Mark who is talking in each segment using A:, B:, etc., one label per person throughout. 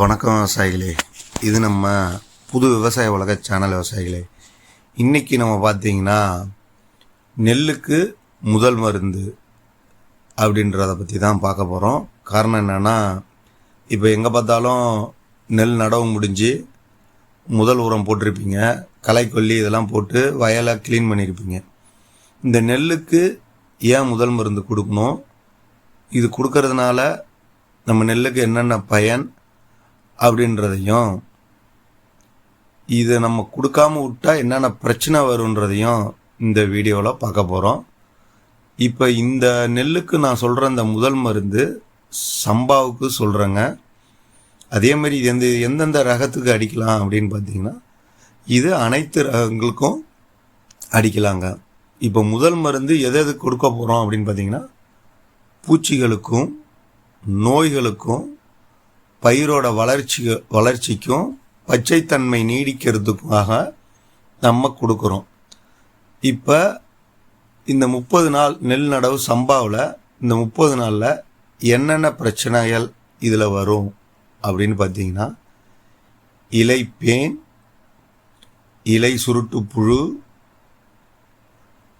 A: வணக்கம் விவசாயிகளே. இது நம்ம புது விவசாய உலக சேனல் விவசாயிகளே. இன்றைக்கி நம்ம பார்த்தீங்கன்னா நெல்லுக்கு முதல் மருந்து அப்படின்றத பற்றி தான் பார்க்க போகிறோம் காரணம் என்னென்னா இப்போ எங்கே பார்த்தாலும் நெல் நடவு முடிஞ்சு முதல் உரம் போட்டிருப்பீங்க. களை கொல்லி இதெல்லாம் போட்டு வயலை க்ளீன் பண்ணியிருப்பீங்க. இந்த நெல்லுக்கு ஏன் முதல் மருந்து கொடுக்கணும்? இது கொடுக்கறதுனால நம்ம நெல்லுக்கு என்னென்ன பயன்? அப்படின்றதையும் இதை நம்ம கொடுக்காம விட்டா என்னென்ன பிரச்சனை வருன்றதையும் இந்த வீடியோவில் பார்க்க போகிறோம் இப்போ இந்த நெல்லுக்கு நான் சொல்கிற இந்த முதல் மருந்து சம்பாவுக்கு சொல்கிறேங்க அதே மாதிரி இது எந்த எந்தெந்த ரகத்துக்கு அடிக்கலாம் அப்படின்னு பார்த்தீங்கன்னா இது அனைத்து ரகங்களுக்கும் அடிக்கலாங்க. இப்போ முதல் மருந்து எது எதுக்கு கொடுக்க போகிறோம் அப்படின்னு பார்த்தீங்கன்னா பூச்சிகளுக்கும் நோய்களுக்கும் பயிரோட வளர்ச்சி வளர்ச்சிக்கும் பச்சைத்தன்மை நீடிக்கிறதுக்காக நம்ம கொடுக்குறோம். இப்போ இந்த முப்பது நாள் நெல் நடவு சம்பாவில் இந்த முப்பது நாளில் என்னென்ன பிரச்சனைகள் இதில் வரும் அப்படின்னு பார்த்தீங்கன்னா இலை பேன் இலை சுருட்டு புழு.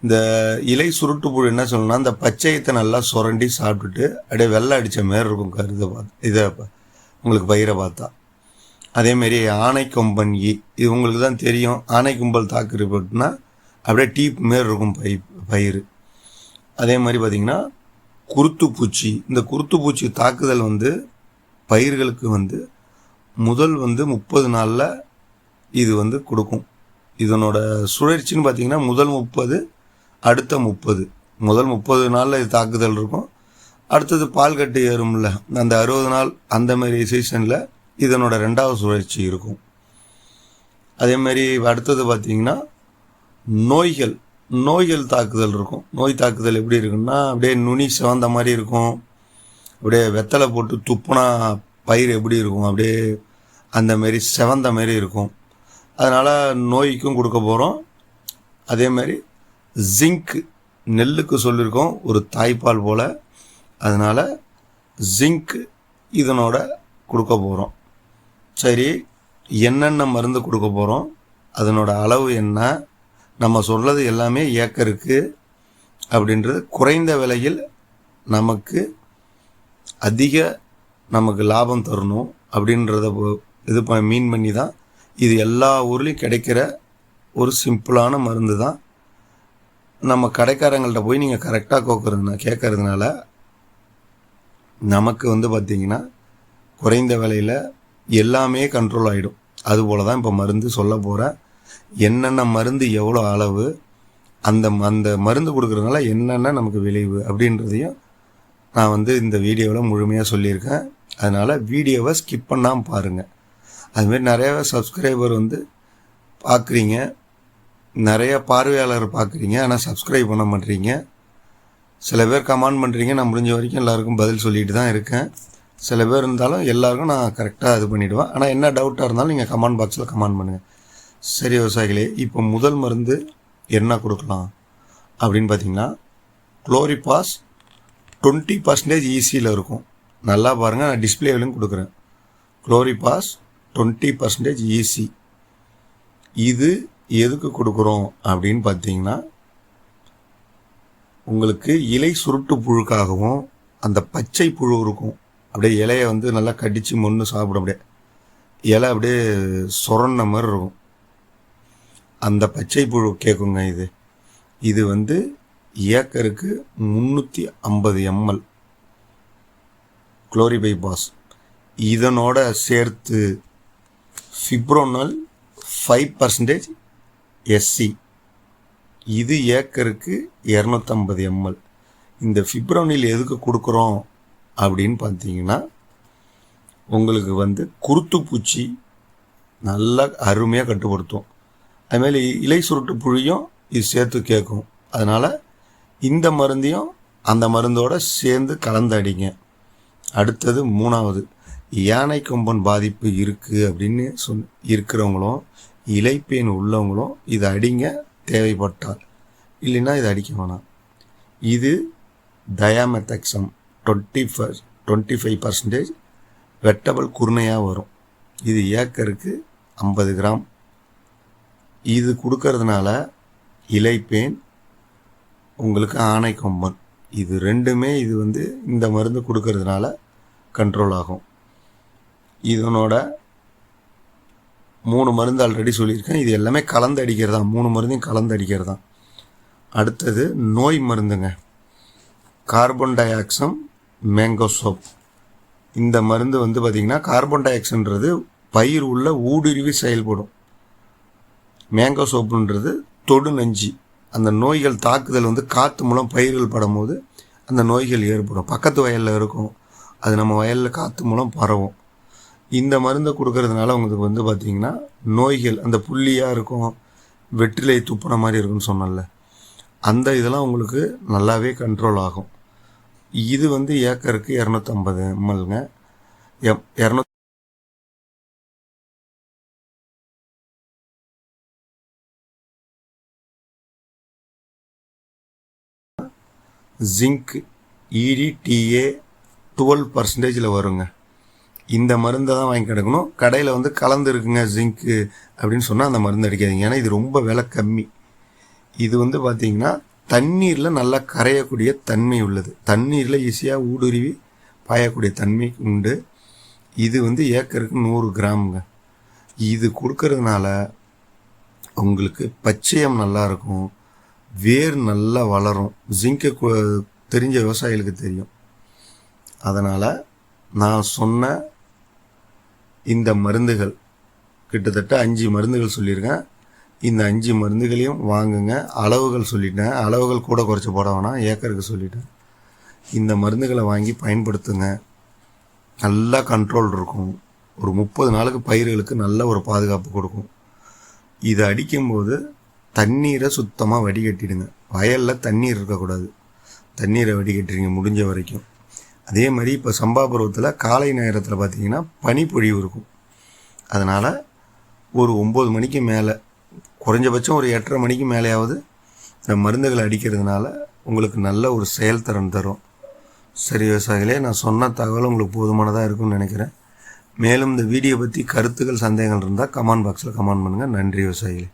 A: இந்த இலை சுருட்டு புழு என்ன சொல்லணும்னா இந்த பச்சையத்தை நல்லா சுரண்டி சாப்பிட்டுட்டு அப்படியே வெள்ளை அடித்த மாரி இருக்கும் கருதை பார்த்து இதை உங்களுக்கு பயிரை பார்த்தா அதேமாரி ஆனை கொம்பன் ஈ இது உங்களுக்கு தான் தெரியும். ஆனை கும்பல் தாக்குறப்பட்டுனா அப்படியே டீப் மாரி இருக்கும் பை பயிர் அதே மாதிரி பார்த்திங்கன்னா குருத்து பூச்சி. இந்த குருத்து பூச்சி தாக்குதல் வந்து பயிர்களுக்கு வந்து முதல் வந்து முப்பது நாளில் இது வந்து கொடுக்கும். இதனோட சுழற்சின்னு பார்த்தீங்கன்னா முதல் முப்பது அடுத்த முப்பது. முதல் முப்பது நாளில் இது தாக்குதல் இருக்கும். அடுத்தது பால் கட்டி ஏறும்ல. அந்த அறுபது நாள் அந்த மாதிரி சீசனில் இதனோட ரெண்டாவது சுழற்சி இருக்கும். அதேமாரி அடுத்தது பார்த்தீங்கன்னா நோய்கள் நோய்கள் தாக்குதல் இருக்கும். நோய் தாக்குதல் எப்படி இருக்குன்னா அப்படியே நுனி சிவந்த மாதிரி இருக்கும். அப்படியே வெத்தலை போட்டு துப்புனா பயிர் எப்படி இருக்கும்? அப்படியே அந்த மாரி செவந்த மாதிரி இருக்கும். அதனால் நோய்க்கும் கொடுக்க போகிறோம் அதே மாதிரி ஜிங்க் நெல்லுக்கு சொல்லியிருக்கோம். ஒரு தாய்ப்பால் போல் அதனால் ஜிங்க் இதனோட கொடுக்க போகிறோம் சரி என்னென்ன மருந்து கொடுக்க போகிறோம் அதனோட அளவு என்ன? நம்ம சொல்கிறது எல்லாமே ஏக்கருக்கு அப்படின்றது குறைந்த விலையில் நமக்கு அதிக நமக்கு லாபம் தரணும் அப்படின்றத இது ப மீன் பண்ணி தான் இது எல்லா ஊர்லேயும் கிடைக்கிற ஒரு சிம்பிளான மருந்து தான் நம்ம கடைக்காரங்கள்ட்ட போய் நீங்கள் கரெக்டாக கோக்குறதுனா கேட்கறதுனால நமக்கு வந்து பார்த்திங்கன்னா குறைந்த விலையில் எல்லாமே கண்ட்ரோல் ஆகிடும் அதுபோல தான் இப்போ மருந்து சொல்ல போகிறேன் என்னென்ன மருந்து எவ்வளோ அளவு அந்த அந்த மருந்து கொடுக்குறதுனால என்னென்ன நமக்கு விளைவு அப்படின்றதையும் நான் வந்து இந்த வீடியோவில் முழுமையாக சொல்லியிருக்கேன். அதனால் வீடியோவை ஸ்கிப் பண்ணாமல் பாருங்கள் அதுமாரி நிறைய சப்ஸ்கிரைபர் வந்து பார்க்குறீங்க நிறைய பார்வையாளர் பார்க்குறீங்க ஆனால் சப்ஸ்கிரைப் பண்ண மாட்டீங்க. சில பேர் கமெண்ட் பண்ணுறீங்க நான் முடிஞ்ச வரைக்கும் எல்லாருக்கும் பதில் சொல்லிட்டு தான் இருக்கேன். சில பேர் இருந்தாலும் எல்லாருக்கும் நான் கரெக்டாக இது பண்ணிவிடுவேன் ஆனால் என்ன டவுட்டாக இருந்தாலும் நீங்கள் கமெண்ட் பாக்ஸில் கமெண்ட் பண்ணுங்கள் சரி விவசாயிகளே இப்போ முதல் மருந்து என்ன கொடுக்கலாம்? அப்படின்னு பார்த்தீங்கன்னா குளோரிபாஸ் டுவெண்ட்டி பர்சன்டேஜ் ஈஸியில் இருக்கும். நல்லா பாருங்கள் நான் டிஸ்பிளேவிலும் கொடுக்குறேன். குளோரிபாஸ் டுவெண்ட்டி பர்சன்டேஜ் ஈஸி இது எதுக்கு கொடுக்குறோம் அப்படின்னு பார்த்தீங்கன்னா உங்களுக்கு இலை சுருட்டு புழுக்காகவும் அந்த பச்சை புழு இருக்கும். அப்படியே இலையை வந்து நல்லா கடித்து மொன்று சாப்பிடும் அப்படியே. இலை அப்படியே சுரண்ட மாதிரி இருக்கும். அந்த பச்சை புழு கேட்குங்க இது. இது வந்து ஏக்கருக்கு முந்நூற்றி ஐம்பது எம்எல். குளோரிபைபாஸ் இதனோட சேர்த்து ஃபிப்ரோனால் ஃபைவ் பர்சன்டேஜ் எஸ்சி இது ஏக்கருக்கு இரநூத்தம்பது எம்எல். இந்த ஃபிப்ரோனில் எதுக்கு கொடுக்குறோம் அப்படின்னு பார்த்தீங்கன்னா உங்களுக்கு வந்து குருத்து பூச்சி நல்லா அருமையாக கட்டுப்படுத்தும். அதுமாதிரி இலை சுருட்டு புழியும் இது சேர்த்து கேட்கும். அதனால் இந்த மருந்தையும் அந்த மருந்தோடு சேர்ந்து கலந்து அடிங்க. அடுத்தது மூணாவது யானை கொம்பன் பாதிப்பு இருக்குது அப்படின்னு சொல் இருக்கிறவங்களும் இலைப்பேன் உள்ளவங்களும் இதை அடிங்க. தேவைப்பட்டால். இல்லைன்னா இதை அடிக்க வேணாம். இது thiamethoxam twenty four twenty five percentage wettable குருணையாக வரும். இது ஏக்கருக்கு ஐம்பது கிராம். இது கொடுக்கறதுனால இலைப்பேன் உங்களுக்கு ஆணை கொம்பன். இது ரெண்டுமே இது வந்து இந்த மருந்து கொடுக்கறதுனால கண்ட்ரோல் ஆகும். இதனோட மூணு மருந்து ஆல்ரெடி சொல்லியிருக்கேன். இது எல்லாமே கலந்து அடிக்கிறது தான் மூணு மருந்தையும் கலந்து அடிக்கிறது தான் அடுத்தது நோய் மருந்துங்க. கார்பன் டை ஆக்சம் மேங்கோ சோப் இந்த மருந்து வந்து பார்த்திங்கன்னா கார்பன் டை ஆக்சன்றது பயிர் உள்ள ஊடுருவி செயல்படும். மேங்கோ சோப்புன்றது தொடு நஞ்சு. அந்த நோய்கள் தாக்குதல் வந்து காற்று மூலம் பயிர்கள் படும்போது அந்த நோய்கள் ஏற்படும். பக்கத்து வயலில் இருக்கும். அது நம்ம வயலில் காற்று மூலம் பரவும். இந்த மருந்தை கொடுக்கறதுனால உங்களுக்கு வந்து பார்த்திங்கன்னா நோய்கள் அந்த புள்ளியாக இருக்கும் வெற்றிலை துப்புன மாதிரி இருக்குன்னு சொன்னல அந்த இதெல்லாம் உங்களுக்கு நல்லாவே கண்ட்ரோல் ஆகும். இது வந்து ஏக்கருக்கு இரநூத்தம்பது எம்எல்ங்க எம் இரநூத்தி ஜிங்க் இடிடிஏ டுவெல் பர்சன்டேஜில் வருங்க. இந்த மருந்தை தான் வாங்கி கிடக்கணும். கடையில் வந்து கலந்து இருக்குங்க ஜிங்க்கு அப்படின்னு சொன்னால் அந்த மருந்து அடிக்காதீங்க. ஏன்னா இது ரொம்ப விலை கம்மி. இது வந்து பார்த்திங்கன்னா தண்ணீரில் நல்லா கரையக்கூடிய தன்மை உள்ளது. தண்ணீரில் ஈஸியாக ஊடுருவி பாயக்கூடிய தன்மை உண்டு. இது வந்து ஏக்கருக்கு நூறு கிராமுங்க. இது கொடுக்கறதுனால உங்களுக்கு பச்சையம் நல்லாயிருக்கும் வேர் நல்லா வளரும். ஜிங்க்கு தெரிஞ்ச விவசாயிகளுக்கு தெரியும். அதனால் நான் சொன்ன இந்த மருந்துகள். கிட்டத்தட்ட அஞ்சு மருந்துகள் சொல்லியிருக்கேன். இந்த அஞ்சு மருந்துகளையும் வாங்குங்க. அளவுகள் சொல்லிட்டேன். அளவுகள் கூட குறைச்சி போட வேணாம். ஏக்கருக்கு சொல்லிட்டேன். இந்த மருந்துகளை வாங்கி பயன்படுத்துங்க. நல்லா கண்ட்ரோல் இருக்கும். ஒரு முப்பது நாளுக்கு பயிர்களுக்கு நல்ல ஒரு பாதுகாப்பு கொடுக்கும். இதை அடிக்கும்போது தண்ணீரை சுத்தமாக வடிகட்டிடுங்க. வயலில் தண்ணீர் இருக்கக்கூடாது. தண்ணீரை வடிகட்டிடுங்க முடிஞ்ச வரைக்கும். அதே மாதிரி இப்போ சம்பா பருவத்தில் காலை நேரத்தில் பார்த்தீங்கன்னா பனிப்பொழிவு இருக்கும். அதனால் ஒரு ஒம்பது மணிக்கு மேலே குறைஞ்சபட்சம் ஒரு எட்டரை மணிக்கு மேலேயாவது இந்த மருந்துகளை அடிக்கிறதுனால உங்களுக்கு நல்ல ஒரு செயல்திறன் தரும். சரி விவசாயிகளே நான் சொன்ன தகவல் உங்களுக்கு போதுமானதாக இருக்கும்னு நினைக்கிறேன். மேலும் இந்த வீடியோ பற்றி கருத்துக்கள் சந்தேகங்கள் இருந்தால் கமெண்ட் பாக்ஸில் கமெண்ட் பண்ணுங்கள் நன்றி விவசாயிகளே.